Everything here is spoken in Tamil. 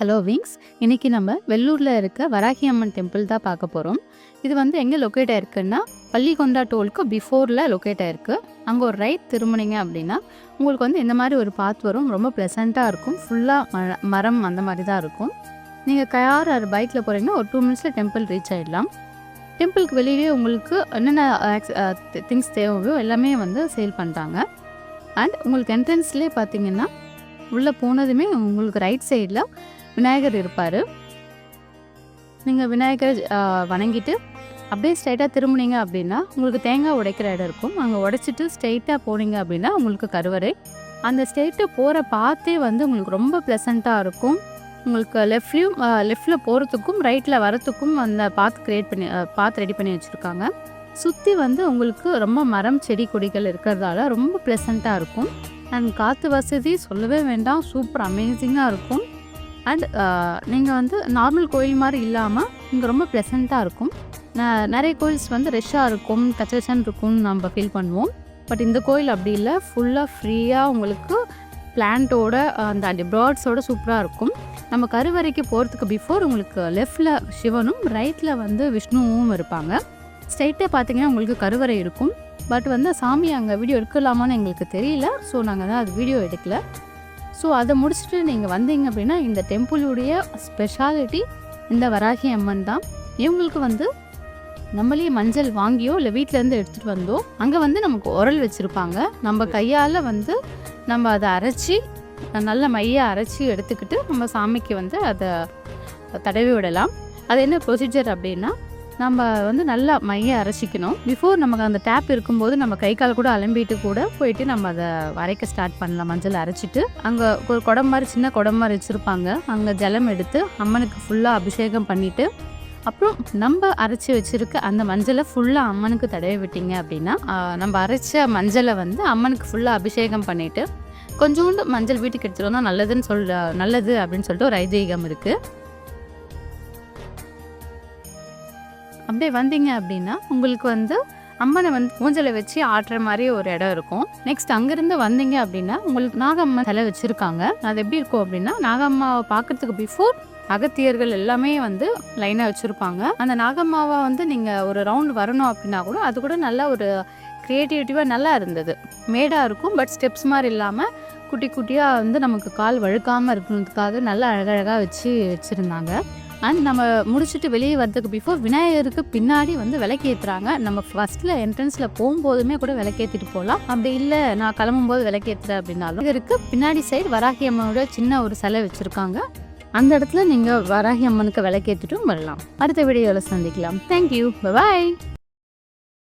ஹலோ விங்ஸ் இன்றைக்கி நம்ம வெள்ளூரில் இருக்க வராகி அம்மன் டெம்பிள் தான் பார்க்க போகிறோம் இது வந்து எங்கே லொக்கேட் ஆயிருக்குன்னா பள்ளிகொண்டா டோலுக்கு பிஃபோரில் லொக்கேட் ஆயிருக்கு. அங்கே ஒரு ரைட் திரும்பினீங்க அப்படின்னா உங்களுக்கு வந்து இந்த மாதிரி ஒரு பாத் வரும். ரொம்ப ப்ளசண்ட்டாக இருக்கும். ஃபுல்லாக மரம் அந்த மாதிரி தான் இருக்கும். நீங்கள் கையார் ஆர் பைக்கில் போகிறீங்கன்னா ஒரு டூ மினிட்ஸில் டெம்பிள் ரீச் ஆகிடலாம் டெம்பிளுக்கு வெளியே உங்களுக்கு என்னென்ன திங்ஸ் தேவையோ எல்லாமே வந்து சேல் பண்ணுறாங்க அண்ட் உங்களுக்கு என்ட்ரன்ஸ்லேயே பார்த்தீங்கன்னா உள்ளே போனதுமே உங்களுக்கு ரைட் சைடில் விநாயகர் இருப்பார். நீங்கள் விநாயகர் வணங்கிட்டு அப்படியே ஸ்ட்ரைட்டாக திரும்புனீங்க அப்படின்னா உங்களுக்கு தேங்காய் உடைக்கிற இடம் இருக்கும். அங்கே உடைச்சிட்டு ஸ்ட்ரைட்டாக போனீங்க அப்படின்னா உங்களுக்கு கருவறை. அந்த ஸ்ட்ரெயிட்டு போகிற பார்த்தே வந்து உங்களுக்கு ரொம்ப ப்ளசண்ட்டாக இருக்கும். உங்களுக்கு லெஃப்ட்லேயும் லெஃப்டில் போகிறதுக்கும் ரைட்டில் வரத்துக்கும் அந்த பாத் க்ரியேட் பண்ணி பாத் ரெடி பண்ணி வச்சுருக்காங்க. சுற்றி வந்து உங்களுக்கு ரொம்ப மரம் செடி கொடிகள் இருக்கிறதால ரொம்ப ப்ளசண்ட்டாக இருக்கும். அண்ட் காற்று வசதி சொல்லவே வேண்டாம். சூப்பர் அமேசிங்காக இருக்கும். அண்ட் uh, நீங்கள் வந்து நார்மல் கோயில் மாதிரி இல்லாமல் இங்கே ரொம்ப ப்ளசண்ட்டாக இருக்கும். ந- நிறைய கோயில்ஸ் வந்து ரெஷ்ஷாக இருக்கும் கச்சகச்சன் இருக்கும்னு நம்ம ஃபீல் பண்ணுவோம். பட் இந்த கோயில் அப்படி இல்லை. ஃபுல்லாக ஃப்ரீயாக உங்களுக்கு பிளான்ட்டோட அந்த பேர்ட்ஸோட சூப்பராக இருக்கும். நம்ம கருவறைக்கு போகிறதுக்கு பிஃபோர் உங்களுக்கு லெஃப்டில் சிவனும் ரைட்டில் வந்து விஷ்ணுவும் இருப்பாங்க. ஸ்ட்ரைட்டாக பார்த்தீங்கன்னா உங்களுக்கு கருவறை இருக்கும். பட் வந்து சாமி அங்கே வீடியோ எடுக்கலாமான்னு எங்களுக்கு தெரியல. ஸோ நாங்கள் தான் அது வீடியோ எடுக்கல. ஸோ அதை முடிச்சுட்டு நீங்கள் வந்தீங்க அப்படின்னா இந்த டெம்பிளுடைய ஸ்பெஷாலிட்டி இந்த வராகி அம்மன் தான். இவங்களுக்கு வந்து நம்மளே மஞ்சள் வாங்கியோ இல்லை வீட்டிலேருந்து எடுத்துகிட்டு வந்தோ அங்கே வந்து நமக்கு உரல் வச்சுருப்பாங்க. நம்ம கையால் வந்து நம்ம அதை அரைச்சி நல்ல மைய அரைச்சி எடுத்துக்கிட்டு நம்ம சாமிக்கு வந்து அதை தடவி விடலாம். அது என்ன ப்ரொசீஜர் அப்படின்னா நம்ம வந்து நல்லா மைய அரைச்சிக்கணும். பிஃபோர் நமக்கு அந்த டேப் இருக்கும்போது நம்ம கை கால் கூட அலம்பிட்டு கூட போயிட்டு நம்ம அதை வரைக்க ஸ்டார்ட் பண்ணலாம். மஞ்சள் அரைச்சிட்டு அங்கே ஒரு குடம் மாதிரி சின்ன குடம் மாதிரி வச்சுருப்பாங்க. அங்கே ஜலம் எடுத்து அம்மனுக்கு ஃபுல்லாக அபிஷேகம் பண்ணிவிட்டு அப்புறம் நம்ம அரைச்சி வச்சிருக்க அந்த மஞ்சளை ஃபுல்லாக அம்மனுக்கு தடவி விட்டீங்க அப்படின்னா நம்ம அரைச்ச மஞ்சளை வந்து அம்மனுக்கு ஃபுல்லாக அபிஷேகம் பண்ணிவிட்டு கொஞ்சோண்டு மஞ்சள் வீட்டுக்கு எடுத்துகிட்டு வந்தால் நல்லதுன்னு சொல் நல்லது அப்படின்னு சொல்லிட்டு ஒரு ஐதீகம் இருக்குது அப்படியே வந்தீங்க அப்படின்னா உங்களுக்கு வந்து அம்மனை வந்து ஊஞ்சலை வச்சு ஆட்டுற மாதிரி ஒரு இடம் இருக்கும். நெக்ஸ்ட் அங்கேருந்து வந்தீங்க அப்படின்னா உங்களுக்கு நாகம்மா தலை வச்சுருக்காங்க. அது எப்படி இருக்கும் அப்படின்னா நாகம்மாவை பார்க்கறதுக்கு பிஃபோர் அகத்தியர்கள் எல்லாமே வந்து லைனாக வச்சுருப்பாங்க. அந்த நாகம்மாவை வந்து நீங்கள் ஒரு ரவுண்ட் வரணும் அப்படின்னா கூட அது கூட நல்ல ஒரு க்ரியேட்டிவிட்டிவாக நல்லா இருந்தது. மேடாக இருக்கும் பட் ஸ்டெப்ஸ் மாதிரி இல்லாமல் குட்டி குட்டியாக வந்து நமக்கு கால் வழுக்காமல் இருக்கணுன்றதுக்காக நல்லா அழகழகாக வச்சு வச்சுருந்தாங்க. அண்ட் நம்ம முடிச்சுட்டு வெளியே வரதுக்கு பிஃபோர் விநாயகருக்கு பின்னாடி வந்து விளக்கேற்றுறாங்க நம்ம ஃபர்ஸ்ட்டில் என்ட்ரன்ஸில் போகும்போதுமே கூட விளக்கேற்றிட்டு போகலாம் அப்படி இல்லை நான் கிளம்பும்போது விளக்கேற்றுறேன் அப்படின்னாலும். இருக்கு பின்னாடி சைடு வராகி அம்மனோட சின்ன ஒரு சிலை வச்சுருக்காங்க. அந்த இடத்துல நீங்கள் வராகி அம்மனுக்கு விளக்கேற்றிட்டும் வரலாம். அடுத்த வீடியோவில் சந்திக்கலாம். Thank you bye